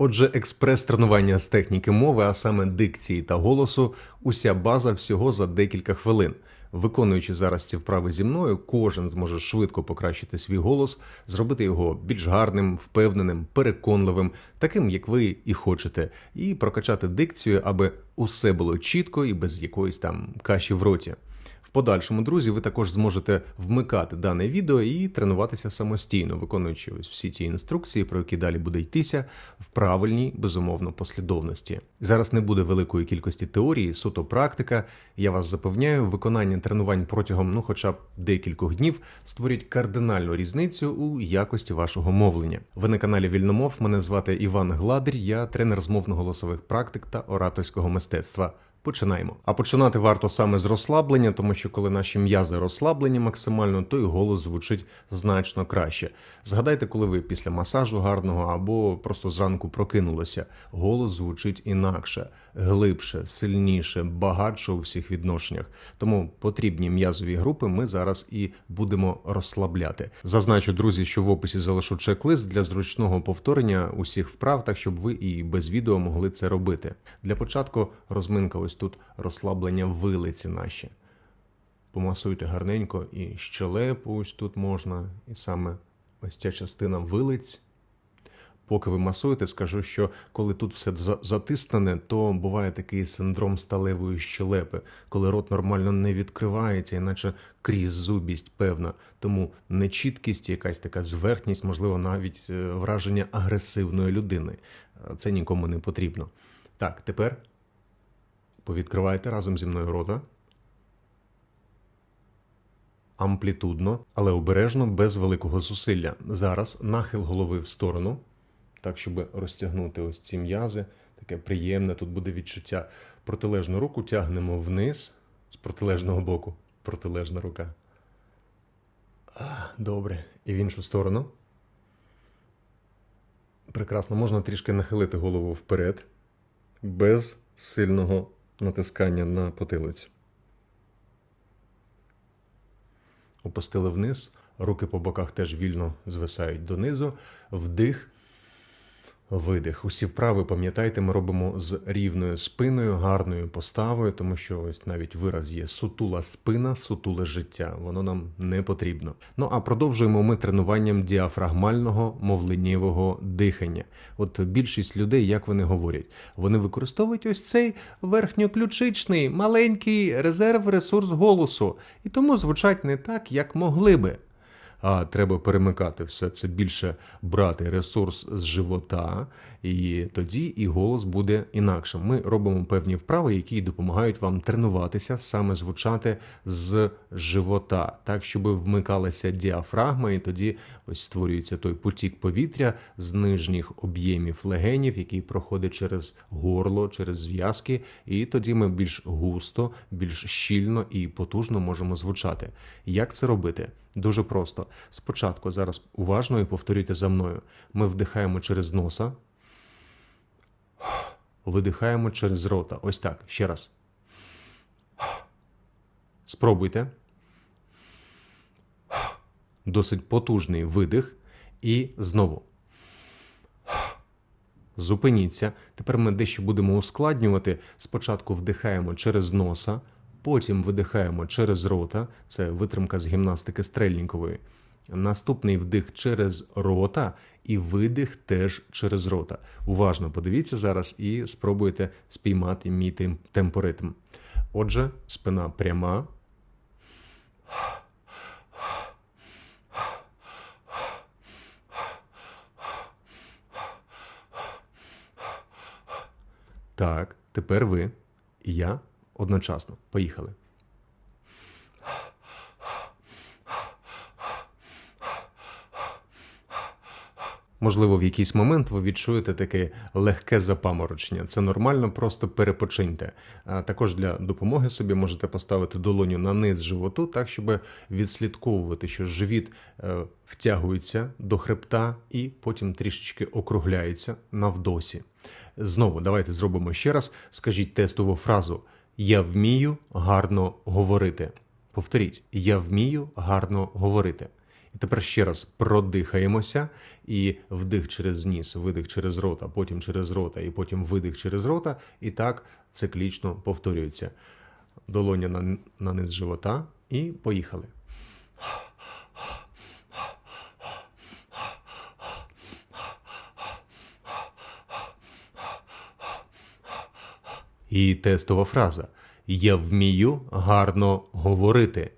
Отже, експрес-тренування з техніки мови, а саме дикції та голосу, уся база всього за декілька хвилин. Виконуючи зараз ці вправи зі мною, кожен зможе швидко покращити свій голос, зробити його більш гарним, впевненим, переконливим, таким, як ви і хочете, і прокачати дикцію, аби усе було чітко і без якоїсь там каші в роті. Подальшому, друзі, ви також зможете вмикати дане відео і тренуватися самостійно, виконуючи ось всі ті інструкції, про які далі буде йтися, в правильній, безумовно, послідовності. Зараз не буде великої кількості теорії, суто практика. Я вас запевняю, виконання тренувань протягом, ну, хоча б декількох днів, створюють кардинальну різницю у якості вашого мовлення. Ви на каналі Вільномов. Мене звати Іван Гладир, я тренер з мовно-голосових практик та ораторського мистецтва. Починаємо. А починати варто саме з розслаблення, тому що коли наші м'язи розслаблені максимально, то й голос звучить значно краще. Згадайте, коли ви після масажу гарного або просто зранку прокинулися, голос звучить інакше, глибше, сильніше, багатше у всіх відношеннях. Тому потрібні м'язові групи ми зараз і будемо розслабляти. Зазначу, друзі, що в описі залишу чек-лист для зручного повторення усіх вправ, так щоб ви і без відео могли це робити. Для початку розминка ось тут розслаблення вилиці наші. Помасуйте гарненько і щелепу ось тут можна, і саме ось ця частина вилиць. Поки ви масуєте, скажу, що коли тут все за- затиснене, то буває такий синдром сталевої щелепи, коли рот нормально не відкривається, іначе крізь зубість певна. Тому нечіткість, якась така зверхність, можливо, навіть е, враження агресивної людини. Е, Це нікому не потрібно. Так, тепер повідкривайте разом зі мною рота. Амплітудно, але обережно, без великого зусилля. Зараз нахил голови в сторону, так, щоб розтягнути ось ці м'язи. Таке приємне тут буде відчуття. Протилежну руку тягнемо вниз з протилежного боку. Протилежна рука. Добре. І в іншу сторону. Прекрасно. Можна трішки нахилити голову вперед, без сильного натискання на потилицю. Опустили вниз, руки по боках теж вільно звисають донизу. Вдих, видих. Усі вправи, пам'ятайте, ми робимо з рівною спиною, гарною поставою, тому що ось навіть вираз є сутула спина, сутуле життя. Воно нам не потрібно. Ну а продовжуємо ми тренуванням діафрагмального мовленнєвого дихання. От більшість людей, як вони говорять, вони використовують ось цей верхньоключичний маленький резерв ресурс голосу, і тому звучать не так, як могли би. А треба перемикати все це більше брати ресурс з живота, і тоді і голос буде інакшим. Ми робимо певні вправи, які допомагають вам тренуватися, саме звучати з живота, так щоб вмикалася діафрагма, і тоді ось створюється той потік повітря з нижніх об'ємів легенів, який проходить через горло, через зв'язки, і тоді ми більш густо, більш щільно і потужно можемо звучати. Як це робити? Дуже просто. Спочатку зараз уважно і повторюйте за мною. Ми вдихаємо через носа, видихаємо через рота. Ось так. Ще раз. Спробуйте. Досить потужний видих. І знову. Зупиніться. Тепер ми дещо будемо ускладнювати. Спочатку вдихаємо через носа, потім видихаємо через рота. Це витримка з гімнастики стрельнікової. Наступний вдих через рота і видих теж через рота. Уважно подивіться зараз і спробуйте спіймати мій темпоритм. Отже, спина пряма. Так, тепер ви і я одночасно. Поїхали. Можливо, в якийсь момент ви відчуєте таке легке запаморочення. Це нормально, просто перепочиньте. А також для допомоги собі можете поставити долоню на низ животу, так щоб відслідковувати, що живіт е, втягується до хребта і потім трішечки округляється навдосі. Знову давайте зробимо ще раз. Скажіть тестову фразу: Я вмію гарно говорити. Повторіть, я вмію гарно говорити. Тепер ще раз продихаємося і вдих через ніс, видих через рота, потім через рота, і потім видих через рота. І так циклічно повторюється. Долоня на, на низ живота і поїхали. І тестова фраза Я вмію гарно говорити.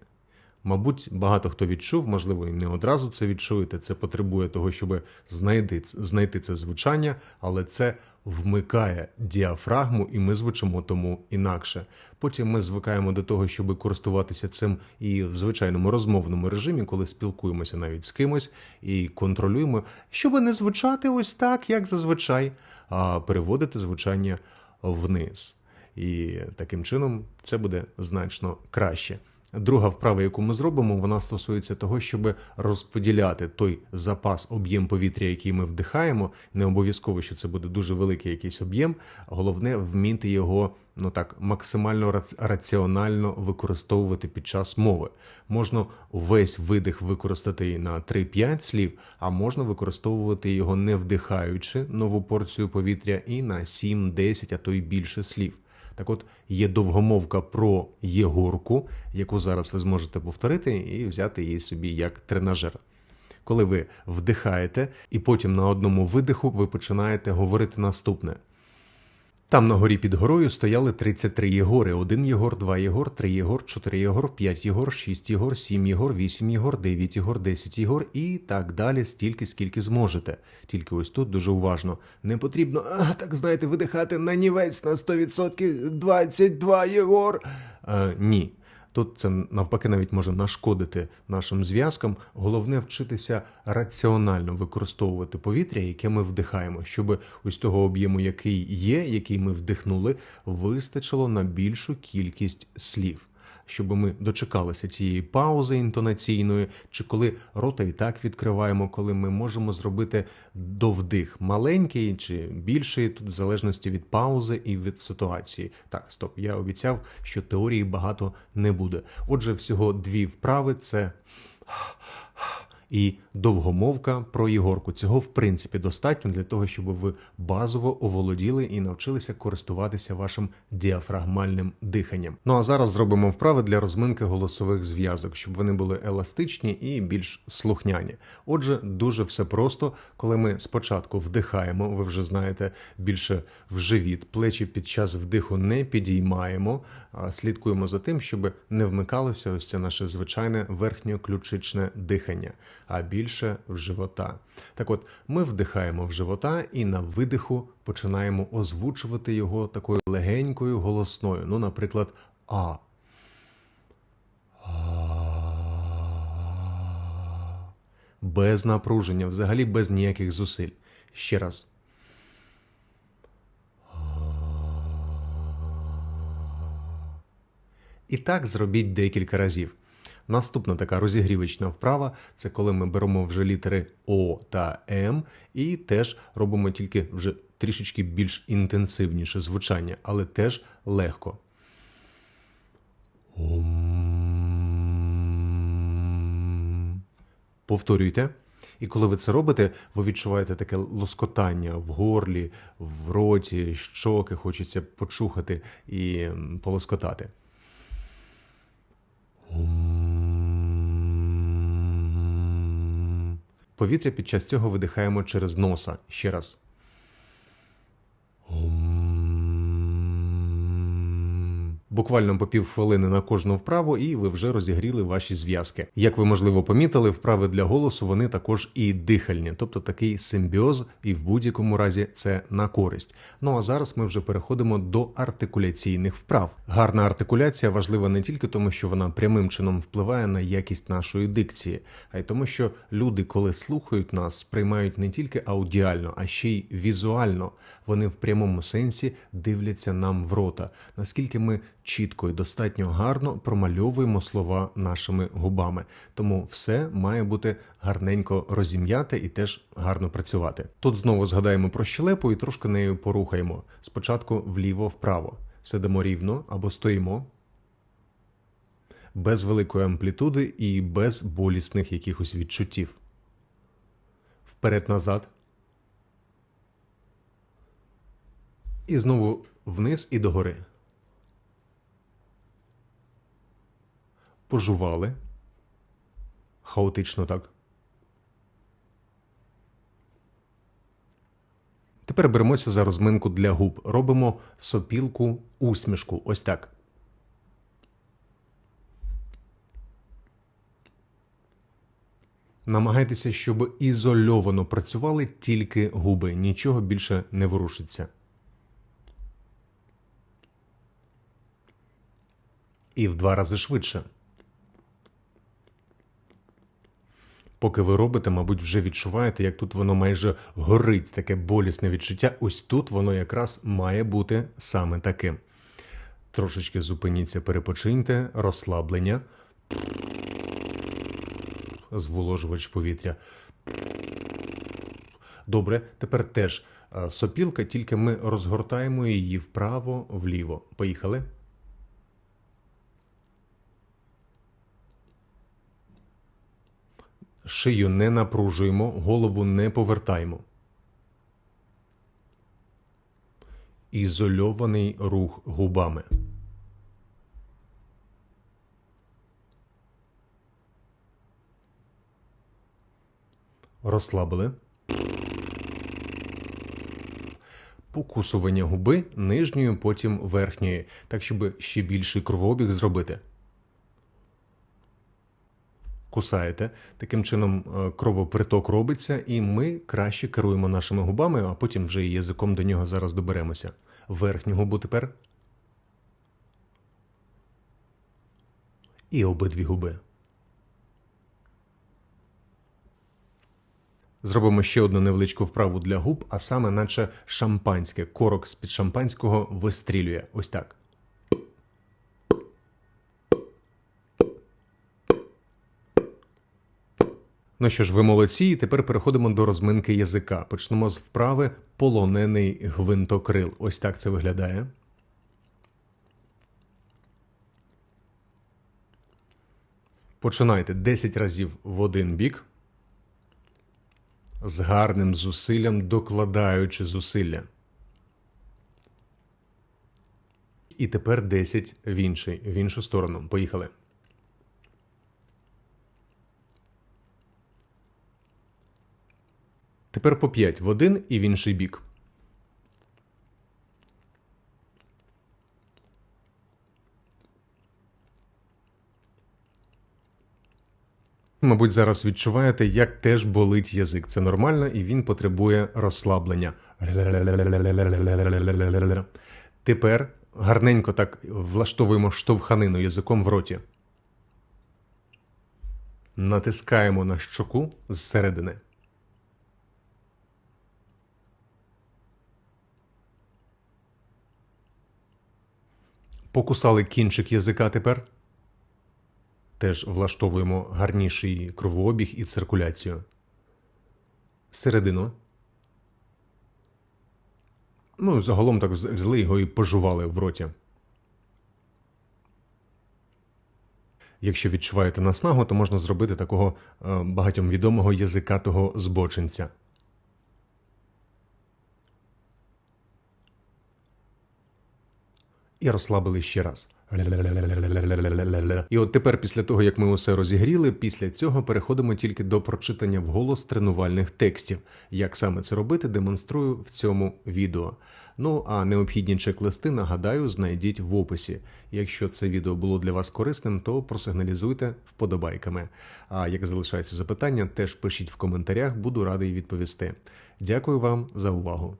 Мабуть, багато хто відчув, можливо, і не одразу це відчуєте. Це потребує того, щоб знайти, знайти це звучання, але це вмикає діафрагму, і ми звучимо тому інакше. Потім ми звикаємо до того, щоб користуватися цим і в звичайному розмовному режимі, коли спілкуємося навіть з кимось і контролюємо, щоб не звучати ось так, як зазвичай, а переводити звучання вниз. І таким чином це буде значно краще. Друга вправа, яку ми зробимо, вона стосується того, щоб розподіляти той запас об'єм повітря, який ми вдихаємо. Не обов'язково, що це буде дуже великий якийсь об'єм. Головне вміти його ну так максимально раціонально використовувати під час мови. Можна весь видих використати на 3-5 слів, а можна використовувати його не вдихаючи нову порцію повітря і на 7-10, а то й більше слів. Так от є довгомовка про Єгорку, яку зараз ви зможете повторити і взяти її собі як тренажер. Коли ви вдихаєте, і потім на одному видиху ви починаєте говорити наступне. Там на горі під горою стояли 33 Єгори. Один Єгор, два Єгор, три Єгор, чотири Єгор, п'ять Єгор, шість Єгор, сім Єгор, вісім Єгор, дев'ять Єгор, десять Єгор і так далі, стільки, скільки зможете. Тільки ось тут дуже уважно. Не потрібно, а, так знаєте, видихати на нівець на 100% 22 Єгор. Е, ні. Тут це навпаки навіть може нашкодити нашим зв'язкам. Головне вчитися раціонально використовувати повітря, яке ми вдихаємо, щоб ось того об'єму, який є, який ми вдихнули, вистачило на більшу кількість слів. Щоб ми дочекалися цієї паузи інтонаційної, чи коли рота і так відкриваємо, коли ми можемо зробити довдих маленький чи більший, тут в залежності від паузи і від ситуації. Так, стоп, я обіцяв, що теорії багато не буде. Отже, всього дві вправи це. І довгомовка про Єгорку. Цього в принципі достатньо для того, щоб ви базово оволоділи і навчилися користуватися вашим діафрагмальним диханням. Ну а зараз зробимо вправи для розминки голосових зв'язок, щоб вони були еластичні і більш слухняні. Отже, дуже все просто, коли ми спочатку вдихаємо, ви вже знаєте більше в живіт, плечі під час вдиху не підіймаємо, а слідкуємо за тим, щоб не вмикалося ось це наше звичайне верхньоключичне дихання, а більше в живота. Так от, ми вдихаємо в живота і на видиху починаємо озвучувати його такою легенькою голосною. Ну, наприклад, А. Без напруження, взагалі без ніяких зусиль. Ще раз. І так зробіть декілька разів. Наступна така розігрівочна вправа це коли ми беремо вже літери О та М і теж робимо тільки вже трішечки більш інтенсивніше звучання, але теж легко. Повторюйте. І коли ви це робите, ви відчуваєте таке лоскотання в горлі, в роті, щоки, хочеться почухати і полоскотати. Повітря під час цього видихаємо через носа. Ще раз. Буквально по півхвилини на кожну вправу, і ви вже розігріли ваші зв'язки. Як ви можливо помітили, вправи для голосу вони також і дихальні, тобто такий симбіоз, і в будь-якому разі це на користь. Ну а зараз ми вже переходимо до артикуляційних вправ. Гарна артикуляція важлива не тільки тому, що вона прямим чином впливає на якість нашої дикції, а й тому, що люди, коли слухають нас, сприймають не тільки аудіально, а ще й візуально. Вони в прямому сенсі дивляться нам в рота. Наскільки ми чітко і достатньо гарно промальовуємо слова нашими губами. Тому все має бути гарненько розім'яте і теж гарно працювати. Тут знову згадаємо про щелепу і трошки нею порухаємо. Спочатку вліво-вправо. Сидимо рівно або стоїмо. без великої амплітуди і без болісних якихось відчуттів. Вперед-назад. І знову вниз і догори. Пожували. Хаотично так. Тепер беремося за розминку для губ. Робимо сопілку усмішку. Ось так. Намагайтеся, щоб ізольовано працювали тільки губи, нічого більше не ворушиться. І в два рази швидше. Поки ви робите, мабуть, вже відчуваєте, як тут воно майже горить, таке болісне відчуття. Ось тут воно якраз має бути саме таким. Трошечки зупиніться, перепочиньте, розслаблення, зволожувач повітря. Добре, тепер теж е, сопілка, тільки ми розгортаємо її вправо, вліво. Поїхали. Шию не напружуємо, голову не повертаємо. Ізольований рух губами. Розслабили. Покусування губи нижньою, потім верхньої, так щоб ще більший кровообіг зробити кусаєте. Таким чином е, кровоприток робиться, і ми краще керуємо нашими губами, а потім вже і язиком до нього зараз доберемося. Верхню губу тепер. І обидві губи. Зробимо ще одну невеличку вправу для губ, а саме, наче шампанське. Корок з під шампанського вистрілює. Ось так. Ну що ж, ви молодці, і тепер переходимо до розминки язика. Почнемо з вправи полонений гвинтокрил. Ось так це виглядає. Починайте 10 разів в один бік. З гарним зусиллям докладаючи зусилля. І тепер 10 в інший, в іншу сторону. Поїхали. Тепер по 5 в один і в інший бік. Мабуть, зараз відчуваєте, як теж болить язик. Це нормально і він потребує розслаблення. Тепер гарненько так влаштовуємо штовханину язиком в роті. Натискаємо на щоку зсередини. Покусали кінчик язика тепер. Теж влаштовуємо гарніший кровообіг і циркуляцію. Середину. Ну, загалом так взяли його і пожували в роті. Якщо відчуваєте наснагу, то можна зробити такого е, багатьом відомого язикатого збочинця. І розслабили ще раз. І от тепер, після того, як ми усе розігріли, після цього переходимо тільки до прочитання вголос тренувальних текстів. Як саме це робити, демонструю в цьому відео. Ну а необхідні чек-листи, нагадаю, знайдіть в описі. Якщо це відео було для вас корисним, то просигналізуйте вподобайками. А як залишаються запитання, теж пишіть в коментарях, буду радий відповісти. Дякую вам за увагу.